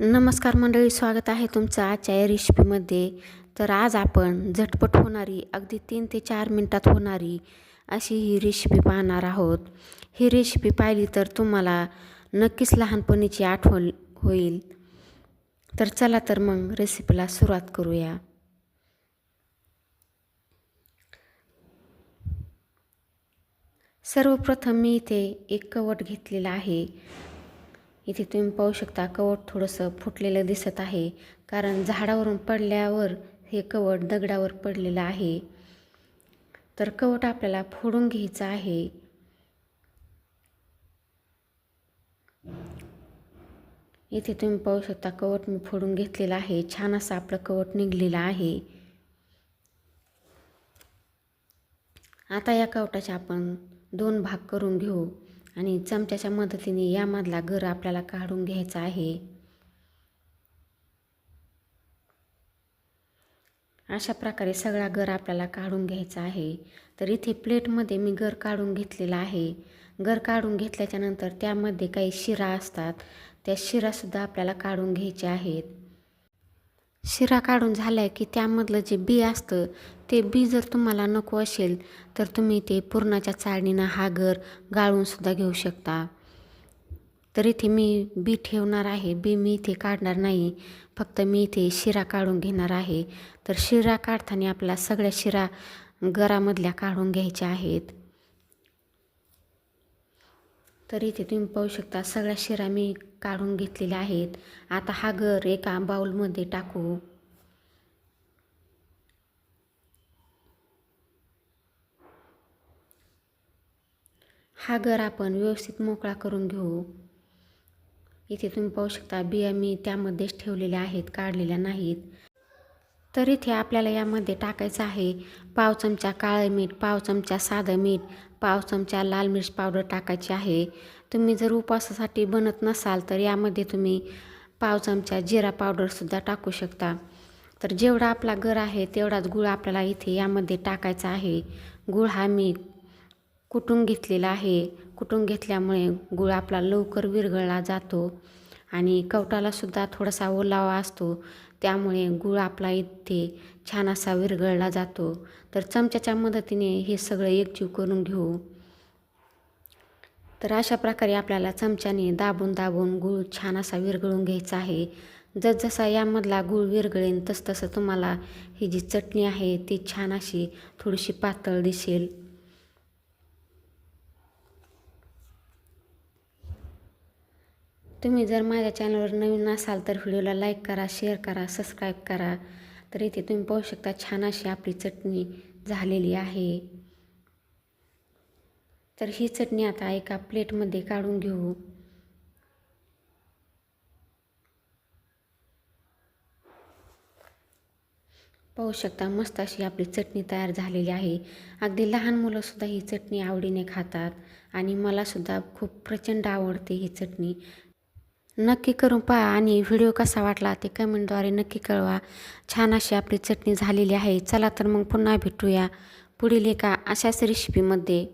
नमस्कार मंडळी स्वागत आहे तुमचं आजच्या या रेसिपीमध्ये तर आज आपण झटपट होणारी अगदी तीन ते चार मिनटात होणारी अशी ही रेसिपी पाहणार आहोत. ही रेसिपी पाहिली तर तुम्हाला नक्कीच लहानपणीची आठवण होईल. तर चला तर मग रेसिपीला सुरुवात करूया. सर्वप्रथम मी इथे एक कवट घेतलेला आहे. इथे तुम्ही पाहू शकता कवट थोडंसं फुटलेलं दिसत आहे. कारण झाडावरून पडल्यावर हे कवट दगडावर पडलेलं आहे. तर कवट आपल्याला फोडून घ्यायचं आहे. इथे तुम्ही पाहू शकता कवट मी फोडून घेतलेलं आहे. छान असं आपलं कवट निघलेलं आहे. आता या कवटाचे आपण दोन भाग करून घेऊ. आणि चमच्याच्या मदतीने यामधला घर आपल्याला काढून घ्यायचा आहे. अशा प्रकारे सगळा गर आपल्याला काढून घ्यायचा आहे. तर इथे प्लेटमध्ये मी गर काढून घेतलेला आहे. गर काढून घेतल्याच्यानंतर त्यामध्ये काही शिरा असतात. त्या शिरासुद्धा आपल्याला काढून घ्यायचे आहेत. शिरा काढून झाल्या की त्यामधलं जे बी असतं ते बी जर तुम्हाला नको असेल तर तुम्ही ते पुरणाच्या चाळणीनं हागर गाळूनसुद्धा घेऊ शकता. तर इथे मी बी ठेवणार आहे. बी मी इथे काढणार नाही. फक्त मी इथे शिरा काढून घेणार आहे. तर शिरा काढताना आपल्या सगळ्या शिरा गरामधल्या काढून घ्यायच्या आहेत. तर इथे तुम्ही पाहू शकता सगळ्या शिरा मी काढून घेतलेल्या आहेत. आता हा गर एका बाऊलमध्ये टाकू. हा गर आपण व्यवस्थित मोकळा करून घेऊ. इथे तुम्ही पाहू शकता बिया मी त्यामध्येच ठेवलेल्या आहेत काढलेल्या नाहीत. तर इथे आपल्याला यामध्ये टाकायचं आहे पाव चमचा काळं मीठ पाव चमचा साधं मीठ पाव चमचा लाल मिरच पावडर टाकायची आहे. तुम्ही जर उपवासासाठी बनत नसाल तर यामध्ये तुम्ही पाव चमचा जिरा पावडरसुद्धा टाकू शकता. तर जेवढा आपला गर आहे तेवढाच गुळ आपल्याला इथे यामध्ये टाकायचा आहे. गुळ हा मी कुटून घेतलेला आहे. कुटून घेतल्यामुळे गुळ आपला लवकर विरघळला जातो. आणि कवटालासुद्धा थोडासा ओलावा असतो. त्यामुळे गुळ आपला इथे छान असा विरघळला जातो. तर चमच्याच्या मदतीने हे सगळं एकजीव करून घेऊ. तर अशा प्रकारे आपल्याला चमच्याने दाबून दाबून गूळ छान असा विरघळून घ्यायचा आहे. जसजसा यामधला गूळ विरघळेन तसतसं तुम्हाला ही जी चटणी आहे ती छान अशी थोडीशी पातळ दिसेल. तुम्ही जर माझ्या चॅनलवर नवीन असाल तर व्हिडिओला लाईक करा शेअर करा सबस्क्राईब करा. तर इथे तुम्ही पाहू शकता छान अशी आपली चटणी झालेली आहे. तर ही चटणी आता एका प्लेटमध्ये काढून घेऊ. पाहू शकता मस्त अशी आपली चटणी तयार झालेली आहे. अगदी लहान मुलंसुद्धा ही चटणी आवडीने खातात आणि मलासुद्धा खूप प्रचंड आवडते ही चटणी. नक्की करून पहा आणि व्हिडिओ कसा वाटला ते कमेंटद्वारे नक्की कळवा. छान अशी आपली चटणी झालेली आहे. चला तर मग पुन्हा भेटूया पुढील एका अशाच रेसिपीमध्ये